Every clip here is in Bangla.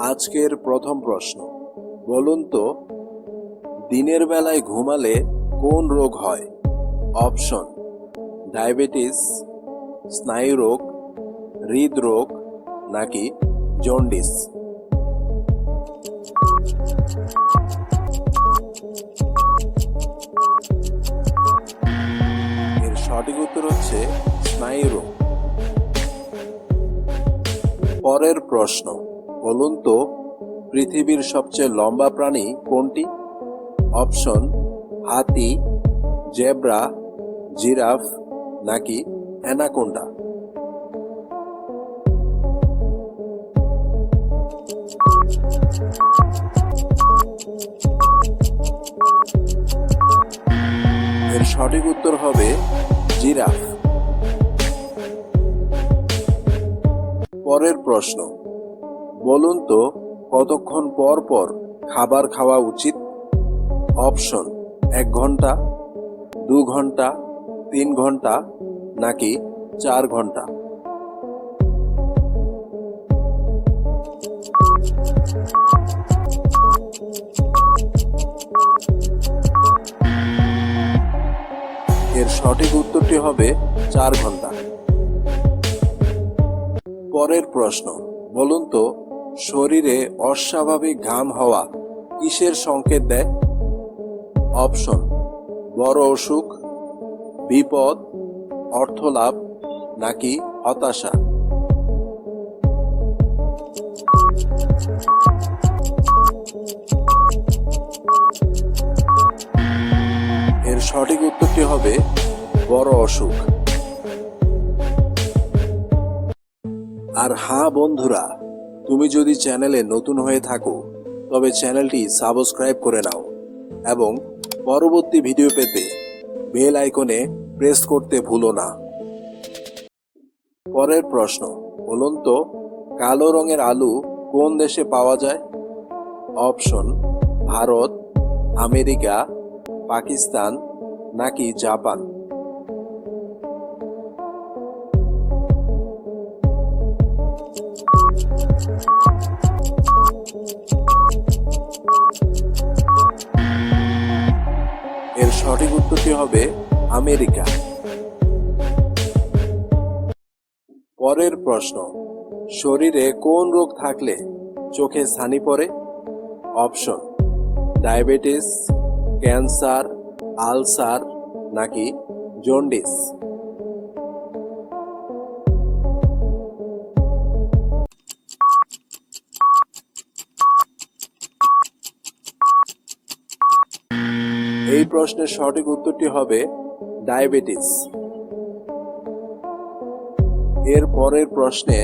আজকের প্রথম প্রশ্ন, বলুন তো, দিনের বেলায় ঘুমালে কোন রোগ হয়? অপশন, ডায়াবেটিস স্নায়ুরোগ হৃদরোগ, নাকি জন্ডিস? এর সঠিক উত্তর হচ্ছে স্নায়ুরোগ পরের প্রশ্ন, বলুন তো, পৃথিবীর সবচেয়ে লম্বা প্রাণী কোনটি? অপশন, হাতি, জেব্রা, জিরাফ, নাকি অ্যানাকোন্ডা? এর সঠিক উত্তর হবে জিরাফ। পরের প্রশ্ন। বলুন তো, কতক্ষণ পর পর খাবার খাওয়া উচিত? অপশন, এক ঘণ্টা, দু ঘণ্টা, তিন ঘণ্টা, নাকি চার ঘণ্টা? এর সঠিক উত্তরটি হবে চার ঘণ্টা। পরের প্রশ্ন, বলুন তো, শরীরে অস্বাভাবিক ঘাম হওয়া কিসের সংকেত দেয়? অপশন, বড় অসুখ, বিপদ অর্থলাভ নাকি হতাশা? এর সঠিক উত্তরটি হবে, বড় অসুখ। আর হ্যাঁ বন্ধুরা, তুমি যদি চ্যানেলে নতুন হয়ে থাকো, তবে চ্যানেলটি সাবস্ক্রাইব করে নাও এবং পরবর্তী ভিডিও পেতে বেল আইকনে প্রেস করতে ভুলো না। পরের প্রশ্ন, বলুন তো, কালো রঙের আলু কোন দেশে পাওয়া যায়? অপশন, ভারত, আমেরিকা, পাকিস্তান নাকি জাপান? হবে আমেরিকা। পরের প্রশ্ন, শরীরে কোন রোগ থাকলে চোখে ছানি পড়ে? অপশন, ডায়াবেটিস, ক্যান্সার, আলসার নাকি জন্ডিস। এই প্রশ্নের সঠিক উত্তরটি হবে ডায়াবেটিস। এর পরের প্রশ্নে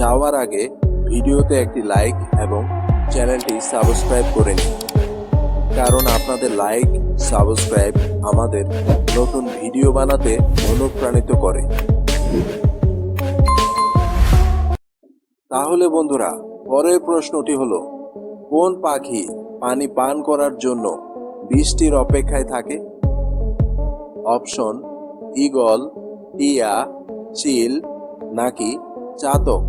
যাওয়ার আগে ভিডিওতে একটি লাইক এবং চ্যানেলটি সাবস্ক্রাইব করে নিন। কারণ আপনাদের লাইক, সাবস্ক্রাইব আমাদের নতুন ভিডিও বানাতে অনুপ্রাণিত করে। তাহলে বন্ধুরা, পরের প্রশ্নটি হলো, কোন পাখি পানি পান করার জন্য বৃষ্টির অপেক্ষায় থাকে। অপশন, ঈগল, টিয়া, চিল, নাকি চাতক।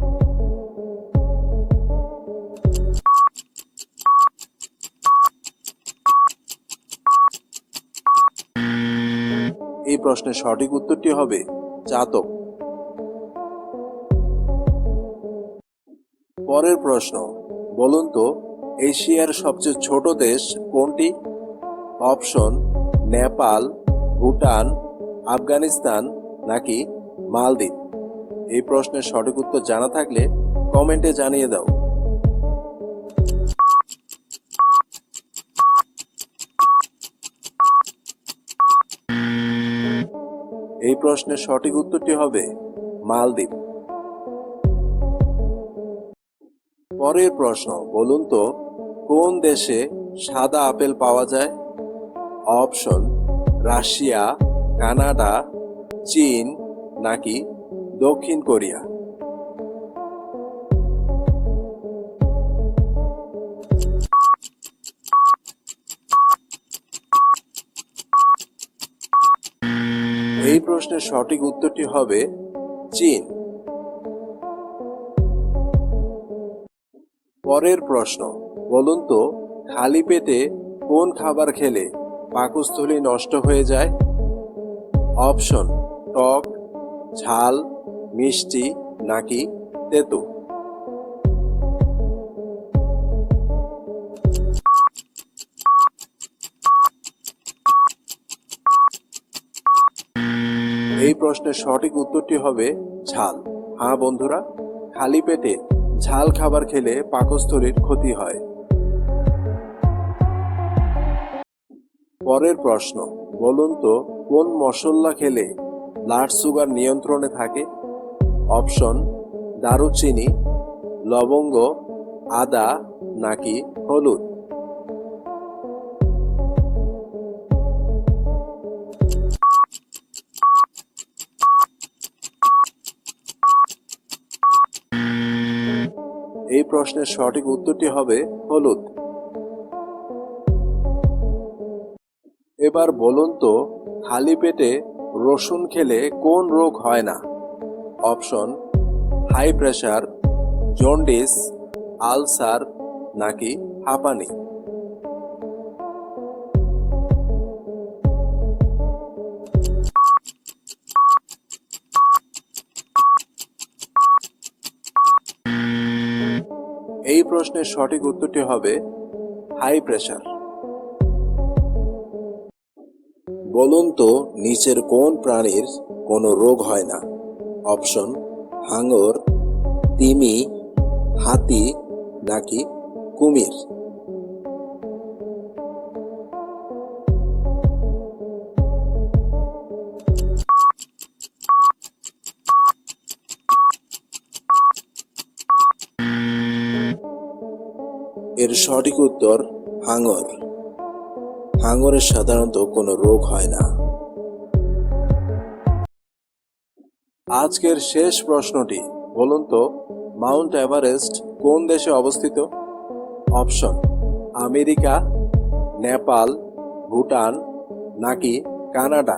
এই প্রশ্নের সঠিক উত্তরটি হবে চাতক। পরের প্রশ্ন, বলুন তো, এশিয়ার সবচেয়ে ছোট দেশ কোনটি? অপশন নেপাল, ভুটান, আফগানিস্তান নাকি মালদ্বীপ? এই প্রশ্নের সঠিক উত্তর জানা থাকলে কমেন্টে জানিয়ে দাও। এই প্রশ্নের সঠিক উত্তরটি হবে মালদ্বীপ। পরের প্রশ্ন, বলুন তো, কোন দেশে সাদা আপেল পাওয়া যায়? অপশন রাশিয়া, কানাডা, চীন নাকি দক্ষিণ কোরিয়া? এই প্রশ্নের সঠিক উত্তরটি হবে চীন। পরের প্রশ্ন, বলুন তো, খালি পেটে কোন খাবার খেলে পাকস্থলী নষ্ট হয়ে যায়। অপশন, টক, ঝাল, মিষ্টি নাকি তেতো। এই প্রশ্নের সঠিক উত্তরটি হবে ঝাল। হ্যাঁ বন্ধুরা, খালি পেটে ঝাল খাবার খেলে পাকস্থলীর ক্ষতি হয়। পরের প্রশ্ন, বলুন তো, কোন মশলা খেলে ব্লাড সুগার নিয়ন্ত্রণে থাকে? অপশন, দারুচিনি, লবঙ্গ, আদা নাকি হলুদ? এই প্রশ্নের সঠিক উত্তরটি হবে হলুদ। এবার বলুন তো খালি পেটে রসুন খেলে কোন রোগ হয় না? Option, high pressure jaundice, ulcer নাকি হাঁপানি? এই প্রশ্নের সঠিক উত্তরটি হবে হাই প্রেশার বলুন তো, নিচের কোন প্রাণীর কোনো রোগ হয় না? অপশন, হাঙর, তিমি, হাতি, নাকি কুমির? এর সঠিক উত্তর, হাঙর। হাঙরের সাধারণত কোনো রোগ হয় না। আজকের শেষ প্রশ্নটি, বলুন তো, মাউন্ট এভারেস্ট কোন দেশে অবস্থিত? অপশন, আমেরিকা, নেপাল, ভুটান, নাকি কানাডা?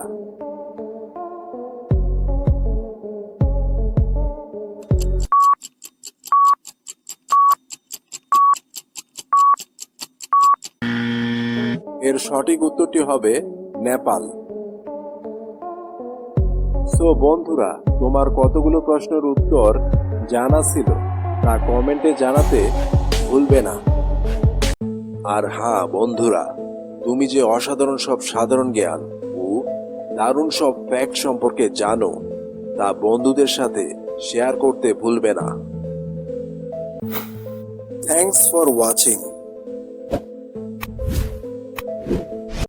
এর সঠিক উত্তরটি হবে নেপাল। সো বন্ধুরা, তোমার কতগুলো প্রশ্নের উত্তর জানা ছিল তা কমেন্টে জানাতে ভুলবে না। আর হ্যাঁ বন্ধুরা, তুমি যে অসাধারণ সব সাধারণ জ্ঞান ও দারুণ সব ফ্যাক্ট সম্পর্কে জানো তা বন্ধুদের সাথে শেয়ার করতে ভুলবে না। Thanks for watching